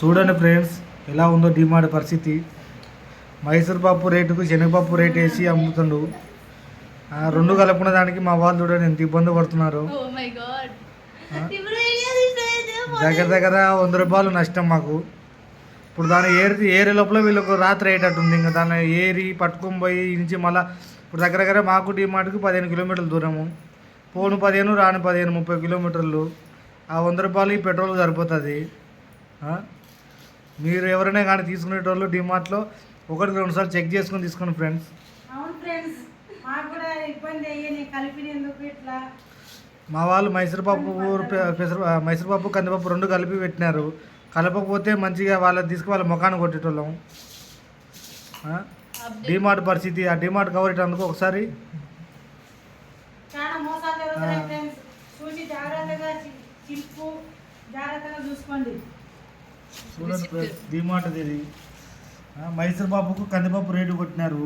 చూడండి ఫ్రెండ్స్ ఎలా ఉందో డిమార్ట్ పరిస్థితి. మైసూర్ పప్పు రేటుకు శనగపప్పు రేట్ వేసి అమ్ముతుండు రెండు కలుపుకున్న దానికి మా వాళ్ళు చూడండి ఎంత ఇబ్బంది పడుతున్నారు. తీసేది దగ్గర దగ్గర వంద రూపాయలు నష్టం మాకు. ఇప్పుడు దాన్ని ఏరి ఏరే లోపల వీళ్ళకు రాత్రి అయ్యేటట్టుంది. ఇంకా దాన్ని ఏరి పట్టుకొని పోయి నుంచి మళ్ళీ ఇప్పుడు దగ్గర దగ్గర మాకు డిమార్ట్కి పదిహేను కిలోమీటర్ల దూరము. పోను పదిహేను రాను పదిహేను ముప్పై కిలోమీటర్లు. ఆ వంద రూపాయలు పెట్రోల్ సరిపోతుంది? మీరు ఎవరైనా కానీ తీసుకునేటోళ్ళు డిమార్ట్లో ఒకటికి రెండు సార్లు చెక్ చేసుకొని తీసుకోండి ఫ్రెండ్స్. అవును ఫ్రెండ్స్ మాకు కూడా ఇబ్బంది అయ్యి కలిపినందుకు ఇట్లా? మా వాళ్ళు మైసూరుపప్పు పె- పెసర మైసూరుపప్పు కందిపప్పు రెండు కలిపి పెట్టినారు. కలపకపోతే మంచిగా వాళ్ళని తీసుకు వాళ్ళ ముఖాన్ని కొట్టేటోళ్ళం? డిమార్ట్ పరిస్థితి ఆ డిమార్ట్ కవర్ ఇట్టేందుకు ఒకసారి. చూసి జాగ్రత్తగా చూసుకోండి. చూడండి డిమార్ట్ ఇది మైసూర్ బాబుకు కందిపప్పు రేటు కొట్టినారు.